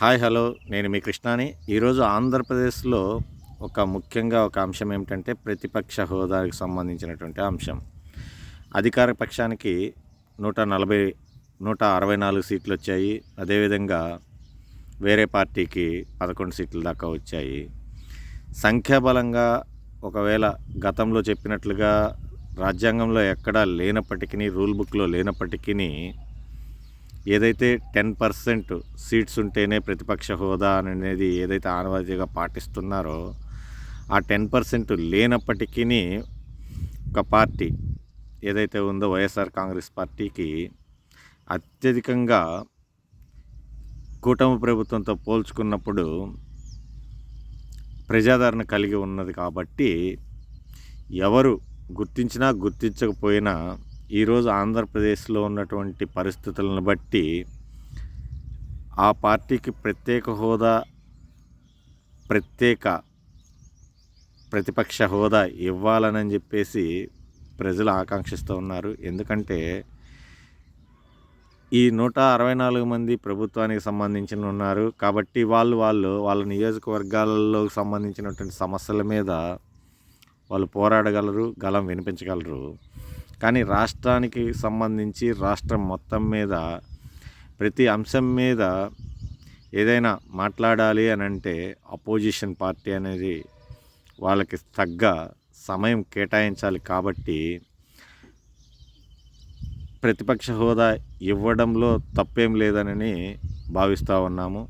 Hi hello. నేను మీ కృష్ణాని. ఈరోజు ఆంధ్రప్రదేశ్లో ఒక ముఖ్యంగా ఒక అంశం ఏమిటంటే ప్రతిపక్ష హోదాకి సంబంధించినటువంటి అంశం. అధికార పక్షానికి నూట నలభై నూట అరవై నాలుగు సీట్లు వచ్చాయి. అదేవిధంగా వేరే పార్టీకి పదకొండు సీట్ల దాకా వచ్చాయి. సంఖ్యాబలంగా ఒకవేళ గతంలో చెప్పినట్లుగా రాజ్యాంగంలో ఎక్కడా లేనప్పటికీ రూల్ బుక్లో లేనప్పటికీ ఏదైతే టెన్ పర్సెంట్ సీట్స్ ఉంటేనే ప్రతిపక్ష హోదా అనేది ఏదైతే ఆనవాయితీగా పాటిస్తున్నారో ఆ టెన్ పర్సెంట్ లేనప్పటికీ ఒక పార్టీ ఏదైతే ఉందో వైఎస్ఆర్ కాంగ్రెస్ పార్టీకి అత్యధికంగా కూటమి ప్రభుత్వంతో పోల్చుకున్నప్పుడు ప్రజాదరణ కలిగి ఉన్నది కాబట్టి ఎవరు గుర్తించినా గుర్తించకపోయినా ఈరోజు ఆంధ్రప్రదేశ్లో ఉన్నటువంటి పరిస్థితులను బట్టి ఆ పార్టీకి ప్రత్యేక హోదా ప్రత్యేక ప్రతిపక్ష హోదా ఇవ్వాలని చెప్పేసి ప్రజలు ఆకాంక్షిస్తూ ఉన్నారు. ఎందుకంటే ఈ నూట అరవై నాలుగు మంది ప్రభుత్వానికి సంబంధించిన ఉన్నారు. కాబట్టి వాళ్ళు వాళ్ళు వాళ్ళ నియోజకవర్గాలలో సంబంధించినటువంటి సమస్యల మీద వాళ్ళు పోరాడగలరు గలం వినిపించగలరు. కానీ రాష్ట్రానికి సంబంధించి రాష్ట్రం మొత్తం మీద ప్రతి అంశం మీద ఏదైనా మాట్లాడాలి అని అంటే అపోజిషన్ పార్టీ అనేది వాళ్ళకి తగ్గ సమయం కేటాయించాలి కాబట్టి ప్రతిపక్ష హోదా ఇవ్వడంలో తప్పేం లేదనని భావిస్తూ ఉన్నాము.